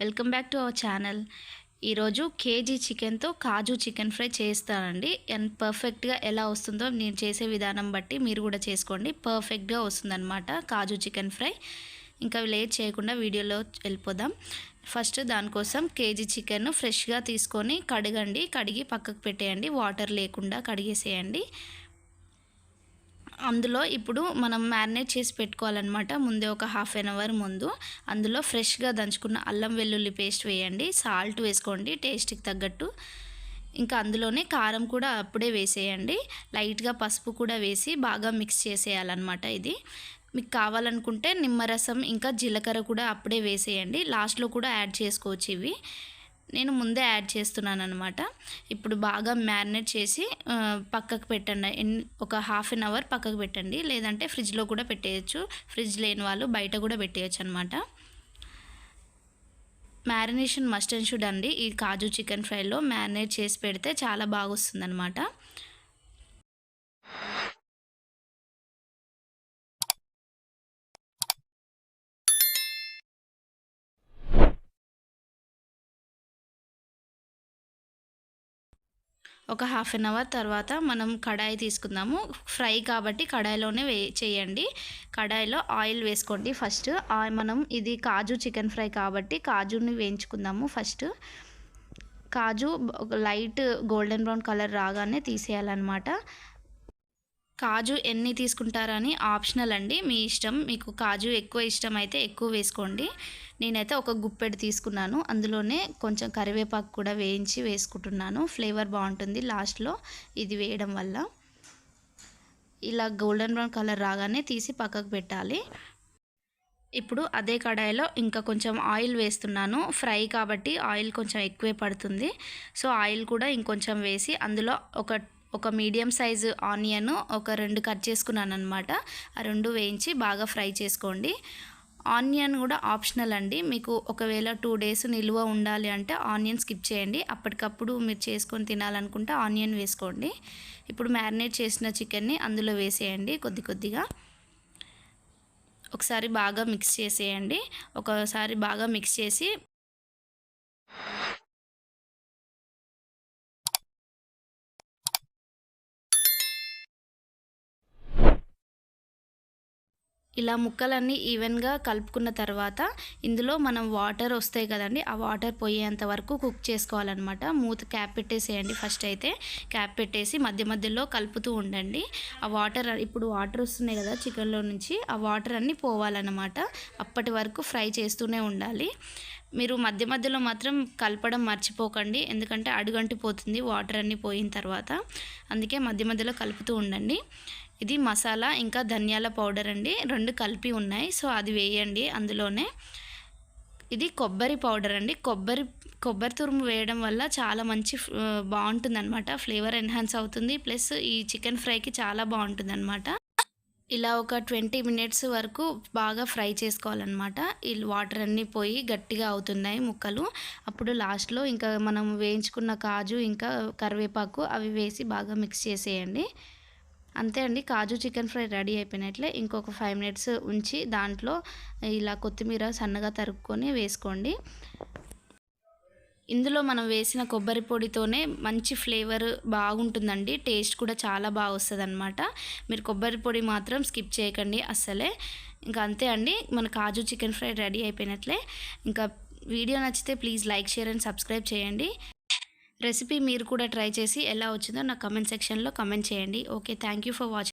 Welcome back to our channel. ఈరోజు KG చికెన్తో kaju chicken fry చేస్తానండి. అండ్ పర్ఫెక్ట్గా ఎలా వస్తుందో నేను చేసే విధానం బట్టి మీరు కూడా చేసుకోండి. పర్ఫెక్ట్గా వస్తుందన్నమాట కాజు చికెన్ ఫ్రై. ఇంకా లేట్ చేయకుండా వీడియోలో వెళ్ళిపోదాం. ఫస్ట్ దానికోసం కేజీ చికెన్ ఫ్రెష్గా తీసుకొని కడగండి. కడిగి పక్కకు పెట్టేయండి. వాటర్ లేకుండా కడిగేసేయండి. అందులో ఇప్పుడు మనం మ్యారినేట్ చేసి పెట్టుకోవాలన్నమాట. ముందే ఒక హాఫ్ అన్ అవర్ ముందు. అందులో ఫ్రెష్గా దంచుకున్న అల్లం వెల్లుల్లి పేస్ట్ వేయండి. సాల్ట్ వేసుకోండి టేస్ట్కి తగ్గట్టు. ఇంకా అందులోనే కారం కూడా అప్పుడే వేసేయండి. లైట్గా పసుపు కూడా వేసి బాగా మిక్స్ చేసేయాలన్నమాట ఇది. మీకు కావాలనుకుంటే నిమ్మరసం ఇంకా జీలకర్ర కూడా అప్పుడే వేసేయండి. లాస్ట్లో కూడా యాడ్ చేసుకోవచ్చు ఇవి. నేను ముందే యాడ్ చేస్తున్నాను అనమాట ఇప్పుడు బాగా మ్యారినేట్ చేసి పక్కకు పెట్టండి. ఒక హాఫ్ అన్ అవర్ పక్కకు పెట్టండి. లేదంటే ఫ్రిడ్జ్లో కూడా పెట్టేయచ్చు. ఫ్రిడ్జ్ లేని వాళ్ళు బయట కూడా పెట్టేయచ్చు అనమాట మ్యారినేషన్ మస్ట్ అండ్ షుడ్ అండి. ఈ కాజు చికెన్ ఫ్రైలో మ్యారినేట్ చేసి పెడితే చాలా బాగా వస్తుంది ఒక హాఫ్ అన్ అవర్ తర్వాత మనం కడాయి తీసుకుందాము. ఫ్రై కాబట్టి కడాయిలోనే వే చేయండి. కడాయిలో ఆయిల్ వేసుకోండి ఫస్ట్ మనం ఇది కాజు చికెన్ ఫ్రై కాబట్టి కాజుని వేయించుకుందాము first kaju light golden brown colour రాగానే తీసేయాలన్నమాట. కాజు ఎన్ని తీసుకుంటారని ఆప్షనల్ అండి. మీ ఇష్టం. మీకు కాజు ఎక్కువ ఇష్టం అయితే ఎక్కువ వేసుకోండి. నేనైతే ఒక గుప్పెడు తీసుకున్నాను. అందులోనే కొంచెం కరివేపాకు కూడా వేయించి వేసుకుంటున్నాను. ఫ్లేవర్ బాగుంటుంది లాస్ట్లో ఇది వేయడం వల్ల. ఇలా గోల్డెన్ బ్రౌన్ కలర్ రాగానే తీసి పక్కకు పెట్టాలి. ఇప్పుడు అదే కడాయిలో ఇంకా కొంచెం ఆయిల్ వేస్తున్నాను. ఫ్రై కాబట్టి ఆయిల్ కొంచెం ఎక్కువే పడుతుంది. సో ఆయిల్ కూడా ఇంకొంచెం వేసి అందులో ఒక ఒక మీడియం సైజు ఆనియన్ ఒక రెండు కట్ చేసుకున్నాను అనమాట ఆ రెండు వేయించి బాగా ఫ్రై చేసుకోండి. ఆనియన్ కూడా ఆప్షనల్ అండి. మీకు ఒకవేళ టూ డేస్ నిల్వ ఉండాలి అంటే ఆనియన్ స్కిప్ చేయండి. అప్పటికప్పుడు మీరు చేసుకొని తినాలనుకుంటే ఆనియన్ వేసుకోండి. ఇప్పుడు మ్యారినేట్ చేసిన చికెన్ని అందులో వేసేయండి కొద్ది కొద్దిగా. ఒకసారి బాగా మిక్స్ చేసేయండి. ఒకసారి బాగా మిక్స్ చేసి ఇలా ముక్కలన్నీ ఈవెన్గా కలుపుకున్న తర్వాత ఇందులో మనం వాటర్ వస్తాయి కదండి ఆ వాటర్ పోయేంత వరకు కుక్ చేసుకోవాలన్నమాట. మూత క్యాప్ పెట్టేసేయండి ఫస్ట్ అయితే. క్యాప్ పెట్టేసి మధ్య మధ్యలో కలుపుతూ ఉండండి. ఆ వాటర్ ఇప్పుడు వాటర్ వస్తున్నాయి కదా చికెన్లో నుంచి ఆ వాటర్ అన్నీ పోవాలన్నమాట. అప్పటి వరకు ఫ్రై చేస్తూనే ఉండాలి. మీరు మధ్య మధ్యలో మాత్రం కలపడం మర్చిపోకండి ఎందుకంటే అడుగంటి పోతుంది వాటర్ అన్నీ పోయిన తర్వాత. అందుకే మధ్య మధ్యలో కలుపుతూ ఉండండి. ఇది మసాలా ఇంకా ధనియాల పౌడర్ అండి. రెండు కలిపి ఉన్నాయి. సో అది వేయండి అందులోనే. ఇది కొబ్బరి పౌడర్ అండి. కొబ్బరి కొబ్బరి తురుము వేయడం వల్ల చాలా మంచి బాగుంటుందన్నమాట. ఫ్లేవర్ ఎన్హాన్స్ అవుతుంది. ప్లస్ ఈ చికెన్ ఫ్రైకి చాలా బాగుంటుందన్నమాట. ఇలా ఒక ట్వంటీ మినిట్స్ వరకు బాగా ఫ్రై చేసుకోవాలన్నమాట. ఈ వాటర్ అన్నీ పోయి గట్టిగా అవుతున్నాయి ముక్కలు. అప్పుడు లాస్ట్లో ఇంకా మనం వేయించుకున్న కాజు ఇంకా కరివేపాకు అవి వేసి బాగా మిక్స్ చేసేయండి. అంతే అండి. కాజు చికెన్ ఫ్రై రెడీ అయిపోయినట్లే ఇంకొక ఫైవ్ మినిట్స్ ఉంచి దాంట్లో ఇలా కొత్తిమీర సన్నగా తరుక్కొని వేసుకోండి. ఇందులో మనం వేసిన కొబ్బరి పొడితోనే మంచి ఫ్లేవర్ బాగుంటుందండి. టేస్ట్ కూడా చాలా బాగా వస్తుంది అనమాట మీరు కొబ్బరి పొడి మాత్రం స్కిప్ చేయకండి అస్సలే. ఇంకా అంతే అండి. మన కాజు చికెన్ ఫ్రై రెడీ అయిపోయినట్లే. ఇంకా వీడియో నచ్చితే please like share and subscribe చేయండి. రెసిపీ మీరు కూడా ట్రై చేసి ఎలా వచ్చిందో నా కమెంట్ సెక్షన్లో కమెంట్ చేయండి. Okay thank for watching